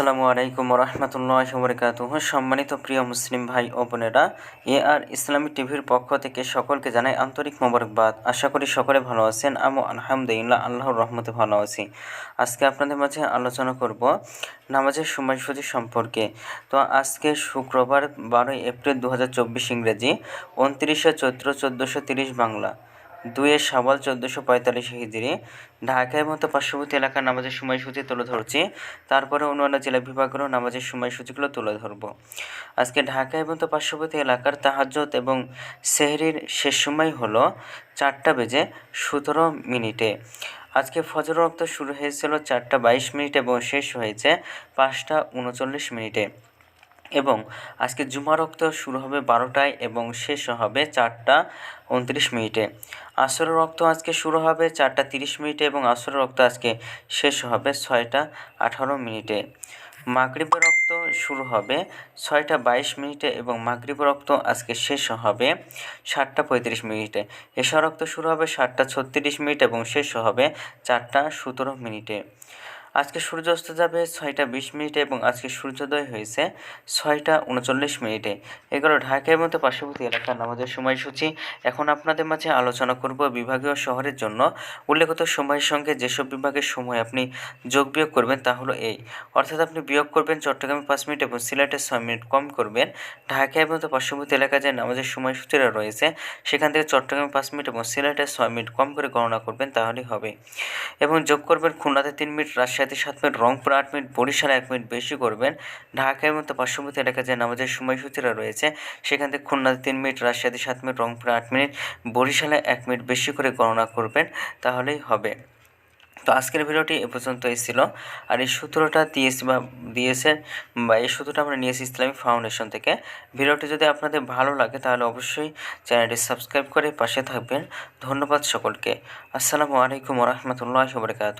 আসসালামু আলাইকুম রহমতুল্লাহ বরকাত সম্মানিত প্রিয় মুসলিম ভাই ও বোনেরা, এ আর ইসলামিক টিভির পক্ষ থেকে সকলকে জানাই আন্তরিক মোবারকবাদ। আশা করি সকলে ভালো আছেন, আমি আলহামদুলিল্লাহ, আল্লাহর রহমতে ভালো আছি। আজকে আপনাদের মাঝে আলোচনা করব নামাজের সময়সূচি সম্পর্কে। তো আজকে শুক্রবার বারোই এপ্রিল দু হাজার চব্বিশ ইংরেজি, উনত্রিশে চৈত্র চোদ্দোশো বাংলা। দুয়ে সাবাল চোদ্দোশো পঁয়তাল্লিশ হিজড়ি। ঢাকায় মতো পার্শ্ববর্তী এলাকার নামাজের সময়সূচি তুলে ধরছি। তারপরে অন্যান্য জেলা বিভাগেরও নামাজের সময়সূচিগুলো তুলে ধরবো। আজকে ঢাকা এবং তো পার্শ্ববর্তী এলাকার তাহাজ্জত এবং সেহরির শেষ সময় হলো চারটা বেজে সতেরো মিনিটে। আজকে ফজর রক্ত শুরু হয়েছিল চারটা বাইশ মিনিট এবং শেষ হয়েছে পাঁচটা উনচল্লিশ মিনিটে। এবং আজকে জুমা রক্ত শুরু হবে বারোটায় এবং শেষ হবে চারটা উনত্রিশ মিনিটে। আসরের রক্ত আজকে শুরু হবে চারটা তিরিশ মিনিটে এবং আসরের রক্ত আজকে শেষ হবে ছয়টা আঠারো মিনিটে। মাগরিবের রক্ত শুরু হবে ছয়টা বাইশ মিনিটে এবং মাগরিবের রক্ত আজকে শেষ হবে সাতটা পঁয়ত্রিশ মিনিটে। এশা রক্ত শুরু হবে সাতটা ছত্রিশ মিনিট এবং শেষ হবে চারটা সতেরো মিনিটে। আজকে সূর্য অস্ত যাবে ছয়টা বিশ মিনিটে এবং আজকে সূর্যোদয় হয়েছে ছয়টা উনচল্লিশ মিনিটে। এগুলো ঢাকার মতো পার্শ্ববর্তী এলাকার নামাজের সময়সূচি। এখন আপনাদের মাঝে আলোচনা করব বিভাগীয় শহরের জন্য। উল্লেখিত সময়ের সঙ্গে যেসব বিভাগের সময় আপনি যোগ বিয়োগ করবেন তা হলো এই। অর্থাৎ আপনি বিয়োগ করবেন চট্টগ্রামে পাঁচ মিনিট এবং সিলেটে ছয় মিনিট কম করবেন। ঢাকায় মতো পার্শ্ববর্তী এলাকায় যে নামাজের সময়সূচিরা রয়েছে, সেখান থেকে চট্টগ্রামে পাঁচ মিনিট এবং সিলেটে ছয় মিনিট কম করে গণনা করবেন, তাহলেই হবে। এবং যোগ করবেন খুলনাতে তিন মিনিট রাজশাহী রাজশাহীতে সাত মিনিট, রংপুর আট মিনিট, বরিশালে এক মিনিট বেশি করবেন। ঢাকার মতো পার্শ্ববর্তী এলাকায় যে নামাজের সময়সূচিরা রয়েছে, সেখান থেকে খুলনাতে তিন মিনিট, রাজশাহীতে সাত মিনিট, রংপুরে আট মিনিট, বরিশালে এক মিনিট বেশি করে গণনা করবেন, তাহলেই হবে। তো আজকের ভিডিওটি এ পর্যন্তই ছিল। আর এই সূত্রটা দিয়েছি বা দিয়েছে, বা এই সূত্রটা আমরা নিয়েছি ইসলামিক ফাউন্ডেশন থেকে। ভিডিওটি যদি আপনাদের ভালো লাগে, তাহলে অবশ্যই চ্যানেলটি সাবস্ক্রাইব করে পাশে থাকবেন। ধন্যবাদ সকলকে। আসসালামু আলাইকুম রহমতুল্লাহ বরকাত